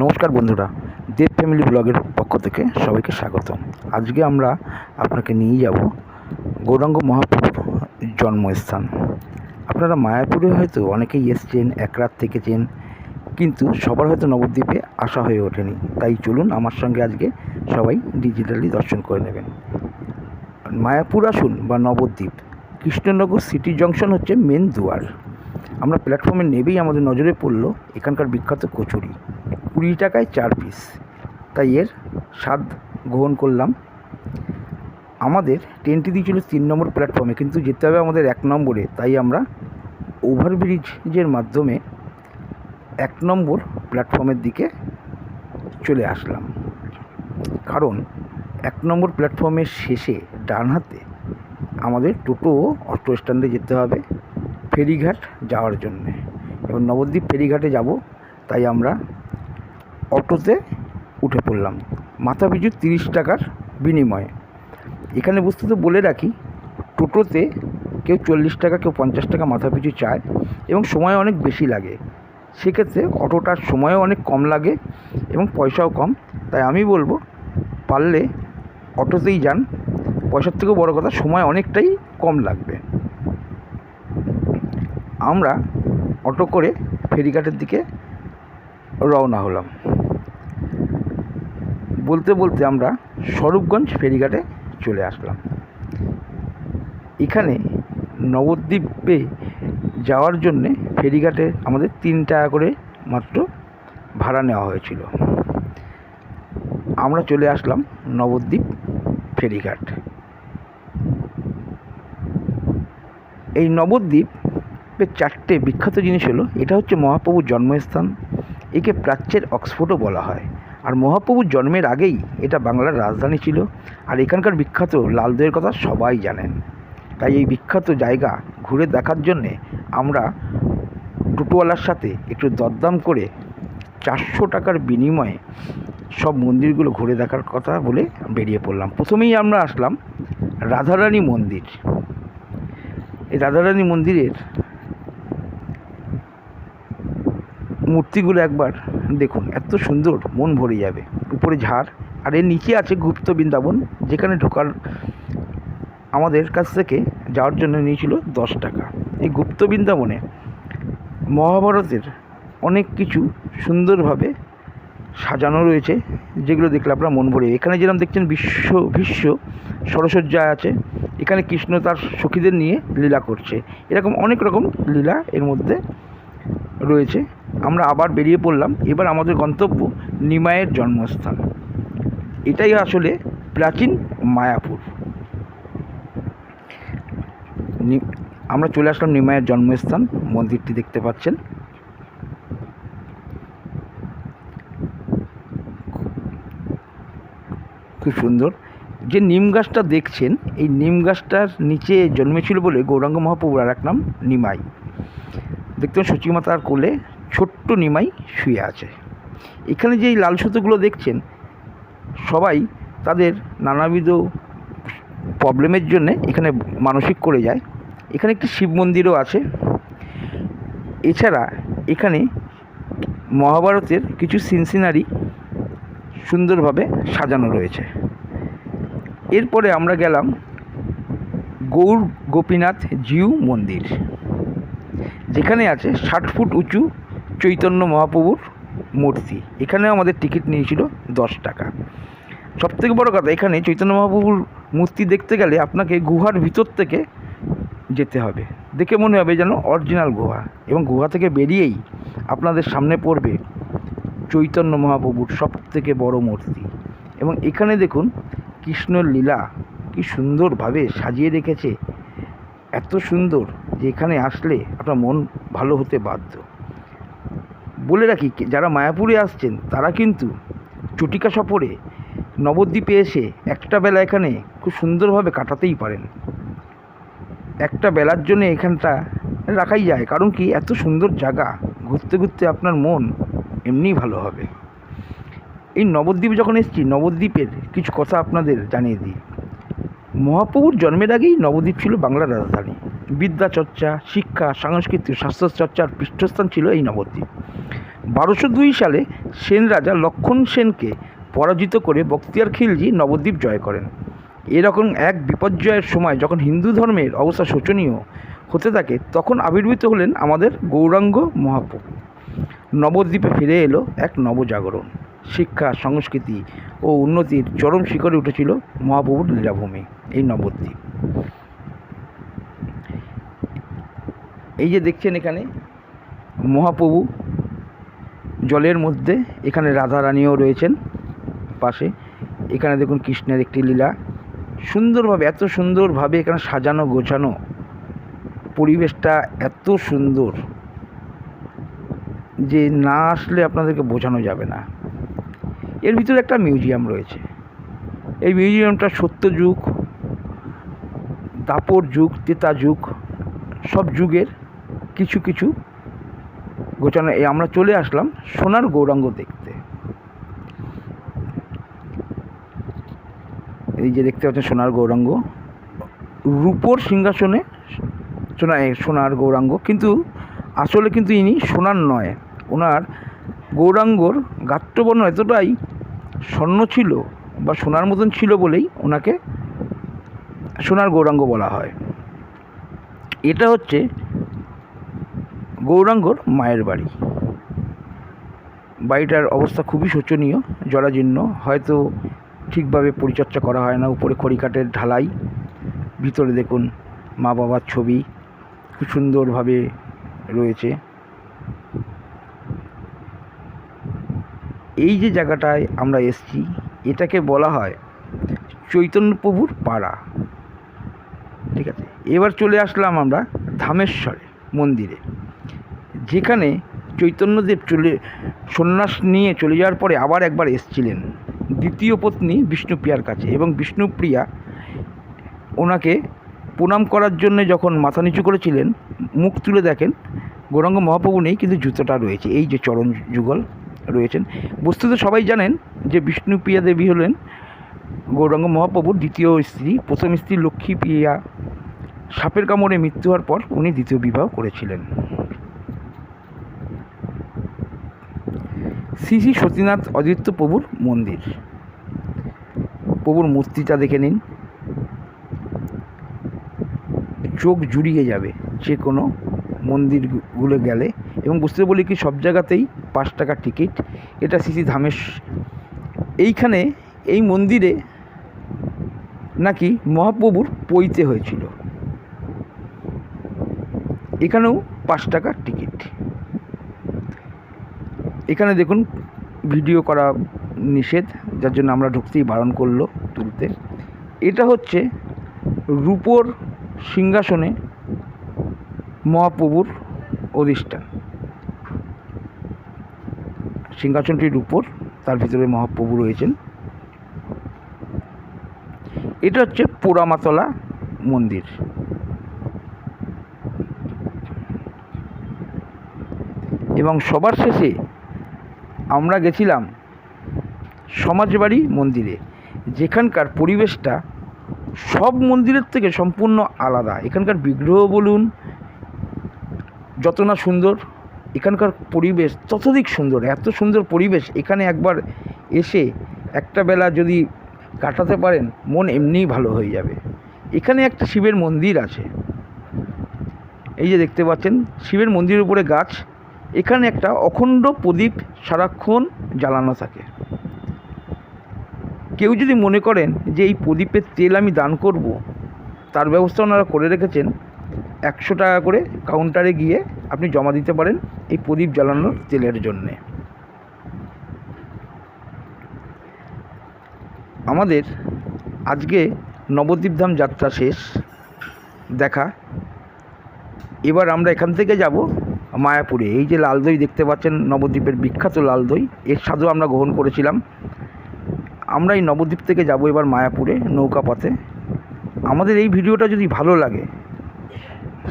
নমস্কার বন্ধুরা, দেব ফ্যামিলি ব্লগের পক্ষ থেকে সবাইকে স্বাগত আজকে আমরা আপনাকে নিয়ে যাব গৌরাঙ্গ মহাপ্রভুর জন্মস্থান। আপনারা মায়াপুরে হয়তো অনেকেই এসছেন, এক রাত থেকেছেন, কিন্তু সবার হয়তো নবদ্বীপে আসা হয়ে ওঠেনি। তাই চলুন আমার সঙ্গে আজকে সবাই ডিজিটালি দর্শন করে নেবেন। মায়াপুর আসুন বা নবদ্বীপ, কৃষ্ণনগর সিটি জংশন হচ্ছে মেন দুয়ার। আমরা প্ল্যাটফর্মে নেবেই আমাদের নজরে পড়ল এখানকার বিখ্যাত কচুরি। কুড়ি টাকায় চার পিস তাই এর স্বাদ গ্রহণ করলাম। আমাদের ট্রেনটি দিয়েছিল তিন নম্বর প্ল্যাটফর্মে কিন্তু যেতে হবে আমাদের এক নম্বরে। তাই আমরা ওভারব্রিজের মাধ্যমে এক নম্বর প্ল্যাটফর্মের দিকে চলে আসলাম। কারণ এক নম্বর প্ল্যাটফর্মের শেষে, ডান হাতে আমাদের টোটো অটো স্ট্যান্ডে যেতে হবে ফেরিঘাট যাওয়ার জন্যে। এবং নবদ্বীপ ফেরিঘাটে যাব, তাই আমরা অটোতে উঠে পড়লাম। মাথা পিছু তিরিশ টাকার বিনিময়ে। এখানে বুঝতে তো বলে রাখি, টোটোতে কেউ চল্লিশ টাকা, কেউ পঞ্চাশ টাকা মাথা পিছু চায় এবং সময় অনেক বেশি লাগে। সেক্ষেত্রে অটোটার সময়ও অনেক কম লাগে এবং পয়সাও কম। তাই আমি বলব, পারলে অটোতেই যান। পয়সার থেকেও বড় কথা, সময় অনেকটাই কম লাগবে। আমরা অটো করে ফেরিঘাটের দিকে রওনা হলাম। বলতে বলতে আমরা স্বরূপগঞ্জ ফেরিঘাটে চলে আসলাম। এখানে নবদ্বীপে যাওয়ার জন্যে ফেরিঘাটে আমাদের তিন টাকা করে মাত্র ভাড়া নেওয়া হয়েছিল। আমরা চলে আসলাম নবদ্বীপ ফেরিঘাট। এই নবদ্বীপের চারটে বিখ্যাত জিনিস হলো, এটা হচ্ছে মহাপ্রভুর জন্মস্থান, একে প্রাচ্যের অক্সফোর্ডও বলা হয়। আর মহাপ্রভুর জন্মের আগেই এটা বাংলার রাজধানী ছিল। আর এখানকার বিখ্যাত লাল দইয়ের কথা সবাই জানেন। তাই এই বিখ্যাত জায়গা ঘুরে দেখার জন্যে আমরা টোটোওয়ালার সাথে একটু দরদাম করে চারশো টাকার বিনিময়ে সব মন্দিরগুলো ঘুরে দেখার কথা বলে বেরিয়ে পড়লাম। প্রথমেই আমরা আসলাম রাধারানী মন্দির। এই রাধারানী মন্দিরের মূর্তিগুলো একবার দেখুন, এত সুন্দর, মন ভরে যাবে। উপরে ঝাড়, আর এর নিচে আছে গুপ্ত বৃন্দাবন, যেখানে ঢোকার আমাদের কাছ থেকে যাওয়ার জন্য নিয়েছিল দশ টাকা। এই গুপ্ত বৃন্দাবনে মহাভারতের অনেক কিছু সুন্দরভাবে সাজানো রয়েছে, যেগুলো দেখলে আপনার মন ভরে এখানে যেরকম দেখছেন বিশ্ব, ভীষ্ম সরসজ্জা আছে, এখানে কৃষ্ণ তার সখীদের নিয়ে লীলা করছে। এরকম অনেক রকম লীলা এর মধ্যে রয়েছে। আমরা আবার বেরিয়ে পড়লাম। এবার আমাদের গন্তব্য নিমায়ের জন্মস্থান। এটাই আসলে প্রাচীন মায়াপুর। আমরা চলে আসলাম নিমায়ের জন্মস্থান। মন্দিরটি দেখতে পাচ্ছেন। খুব সুন্দর। যে নিম গাছটা দেখছেন, এই নিম গাছটার নিচে জন্মেছিল বলে গৌরাঙ্গ মহাপ্রভুর আর এক নাম নিমাই। দেখতেন সচিমাতার কোলে ছোট্ট নিমাই শুয়ে আছে। এখানে যে এই লাল সুতোগুলো দেখছেন, সবাই তাদের নানাবিধ প্রবলেমের জন্য এখানে মানসিক করে যায়। এখানে একটি শিব মন্দিরও আছে। এছাড়া এখানে মহাভারতের কিছু সিনসিনারি সুন্দরভাবে সাজানো রয়েছে। এরপরে আমরা গেলাম গৌর গোপীনাথ জিউ মন্দির। যেখানে আছে ষাট ফুট উঁচু চৈতন্য মহাপ্রভুর মূর্তি। এখানেও আমাদের টিকিট নিয়েছিল দশ টাকা। সবথেকে বড় কথা, এখানে চৈতন্য মহাপ্রভুর মূর্তি দেখতে গেলে আপনাকে গুহার ভিতর থেকে যেতে হবে। দেখে মনে হবে যেন অরিজিনাল গুহা এবং গুহা থেকে বেরিয়েই আপনাদের সামনে পড়বে চৈতন্য মহাপ্রভুর সব থেকে বড় মূর্তি। এবং এখানে দেখুন কৃষ্ণর লীলা কি সুন্দরভাবে সাজিয়ে রেখেছে। এত সুন্দর যে এখানে আসলে আপনার মন ভালো হতে বাধ্য। বলে রাখি যারা মায়াপুরে আসছেন, তারা কিন্তু চটিকা সফরে নবদ্বীপে এসে একটা বেলা এখানে খুব সুন্দরভাবে কাটাতেই পারেন। একটা বেলার জন্য এখানটা রাখাই যায়, কারণ কি এত সুন্দর জায়গা, ঘুরতে ঘুরতে আপনার মন এমনিই ভালো হবে। এই নবদ্বীপ যখন এসেছি, নবদ্বীপের কিছু কথা আপনাদের জানিয়ে দিই। মহাপ্রভুর জন্মের আগেই নবদ্বীপ ছিল বাংলার রাজধানী। বিদ্যা চর্চা শিক্ষা, সাংস্কৃতিক স্বাস্থ্য চর্চার পৃষ্ঠস্থান ছিল এই নবদ্বীপ। বারোশো দুই সালে সেন রাজা লক্ষণ সেনকে পরাজিত করে বক্তিয়ার খিলজি নবদ্বীপ জয় করেন। এরকম এক বিপর্যয়ের সময় যখন হিন্দু ধর্মের অবস্থা শোচনীয় হতে থাকে, তখন আবির্ভূত হলেন আমাদের গৌরাঙ্গ মহাপ্রভু। নবদ্বীপে ফিরে এলো এক নবজাগরণ। শিক্ষা, সংস্কৃতি ও উন্নতির চরম শিখরে উঠেছিল মহাপ্রভুর লীলাভূমি, এই নবদ্বীপ। এই যে দেখছেন এখানে, মহাপ্রভু জলের মধ্যে এখানে রাধা রাধারানীও রয়েছেন পাশে। এখানে দেখুন কৃষ্ণের একটি লীলা। সুন্দরভাবে, এত সুন্দরভাবে এখানে সাজানো, গোছানো পরিবেশটা এত সুন্দর যে না আসলে আপনাদেরকে বোঝানো যাবে না। এর ভিতরে একটা মিউজিয়াম রয়েছে। এই মিউজিয়ামটা সত্যযুগ দাপর যুগ, তেতা যুগ, সব যুগের কিছু কিছু গোছানো এই আমরা চলে আসলাম সোনার গৌরাঙ্গ দেখতে। এই যে দেখতে পাচ্ছেন সোনার গৌরাঙ্গ। রূপোর সিংহাসনে সোনা সোনার গৌরাঙ্গ, কিন্তু আসলে কিন্তু ইনি সোনার নয়। ওনার গৌরাঙ্গর গাত্রবর্ণ এতটাই স্বর্ণ ছিল বা সোনার মতন ছিল বলেই ওনাকে সোনার গৌরাঙ্গ বলা হয়। এটা হচ্ছে গৌরাঙ্গর মায়ের বাড়ি। বাড়িটার অবস্থা খুবই শোচনীয়, জরাজীর্ণ, হয়তো ঠিকভাবে পরিচর্যা করা হয় না, উপরে খড়িকাঠের ঢালাই। ভিতরে দেখুন মা বাবার ছবি, খুব সুন্দরভাবে রয়েছে। এই যে জায়গাটায় আমরা এসছি, এটাকে বলা হয় চৈতন্যপ্রভুর পাড়া। ঠিক আছে? এবার চলে আসলাম আমরা ধামেশ্বরে মন্দিরে। যেখানে চৈতন্যদেব চলে, সন্ন্যাস নিয়ে চলে যাওয়ার পরে আবার একবার এসছিলেন। দ্বিতীয় পত্নী বিষ্ণুপ্রিয়ার কাছে এবং বিষ্ণুপ্রিয়া ওনাকে প্রণাম করার জন্য যখন মাথা নিচু করেছিলেন, মুখ তুলে দেখেন, গৌরাঙ্গ মহাপ্রভু নেই, কিন্তু জুতোটা রয়েছে। এই যে চরণ যুগল রয়েছেন। বস্তুত সবাই জানেন যে বিষ্ণুপ্রিয়া দেবী হলেন গৌরাঙ্গ মহাপ্রভুর দ্বিতীয় স্ত্রী। প্রথম স্ত্রী লক্ষ্মীপ্রিয়া। সাপের কামড়ে মৃত্যু হওয়ার পর উনি দ্বিতীয় বিবাহ করেছিলেন। শ্রী শ্রী সতীনাথ অদিত্য প্রভুর মন্দির। প্রভুর মূর্তিটা দেখে নিন। চোখ জুড়িয়ে যাবে যে কোনো মন্দিরগুলো গেলে এবং বুঝতে বলি কি সব জায়গাতেই পাঁচ টাকার টিকিট। এটা শ্রী শ্রী ধামেশ এইখানে এই মন্দিরে নাকি মহাপ্রভুর পৈতে হয়েছিল। এখানেও পাঁচ টাকার টিকিট। এখানে দেখুন ভিডিও করা নিষেধ, যার জন্য আমরা ঢুকতেই বারণ করল তুলতে। এটা হচ্ছে রূপোর সিংহাসনে মহাপ্রভুর অধিষ্ঠান। সিংহাসনটির উপর তার ভিতরে মহাপ্রভু রয়েছেন। এটা হচ্ছে পোড়ামাতলা মন্দির। এবং সবার শেষে আমরা গেছিলাম সমাজবাড়ি মন্দিরে। যেখানকার পরিবেশটা সব মন্দিরের থেকে সম্পূর্ণ আলাদা। এখানকার বিগ্রহ বলুন, যত না সুন্দর, এখানকার পরিবেশ ততোধিক সুন্দর, এত সুন্দর পরিবেশ। এখানে একবার এসে একটা বেলা যদি কাটাতে পারেন, মন এমনিই ভালো হয়ে যাবে। এখানে একটা শিবের মন্দির আছে। এই যে দেখতে পাচ্ছেন, শিবের মন্দিরের উপরে গাছ। এখানে একটা অখণ্ড প্রদীপ সারাক্ষণ জ্বালানো থাকে। কেউ যদি মনে করেন যে এই প্রদীপের তেল আমি দান করব, তার ব্যবস্থা ওনারা করে রেখেছেন। একশো টাকা করে কাউন্টারে গিয়ে আপনি জমা দিতে পারেন এই প্রদীপ জ্বালানোর তেলের জন্যে। আমাদের আজকে নবদ্বীপ ধাম যাত্রা শেষ। দেখা। এবার আমরা এখান থেকে যাব মায়াপুরে। এই যে লাল দই দেখতে পাচ্ছেন, নবদ্বীপের বিখ্যাত লাল দই, এর স্বাদও আমরা গ্রহণ করেছিলাম। আমরা এই নবদ্বীপ থেকে যাব এবার মায়াপুরে, নৌকা পথে। আমাদের এই ভিডিওটা যদি ভালো লাগে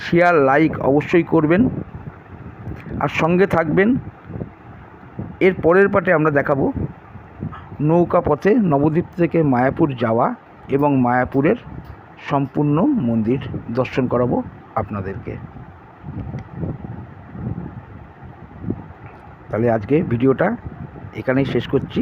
শেয়ার লাইক অবশ্যই করবেন। আর সঙ্গে থাকবেন। এর পরের পাটে আমরা দেখাবো নৌকা পথে নবদ্বীপ থেকে মায়াপুর যাওয়া এবং মায়াপুরের সম্পূর্ণ মন্দির দর্শন করাবো আপনাদেরকে। তাহলে আজকে ভিডিওটা এখানেই শেষ করছি।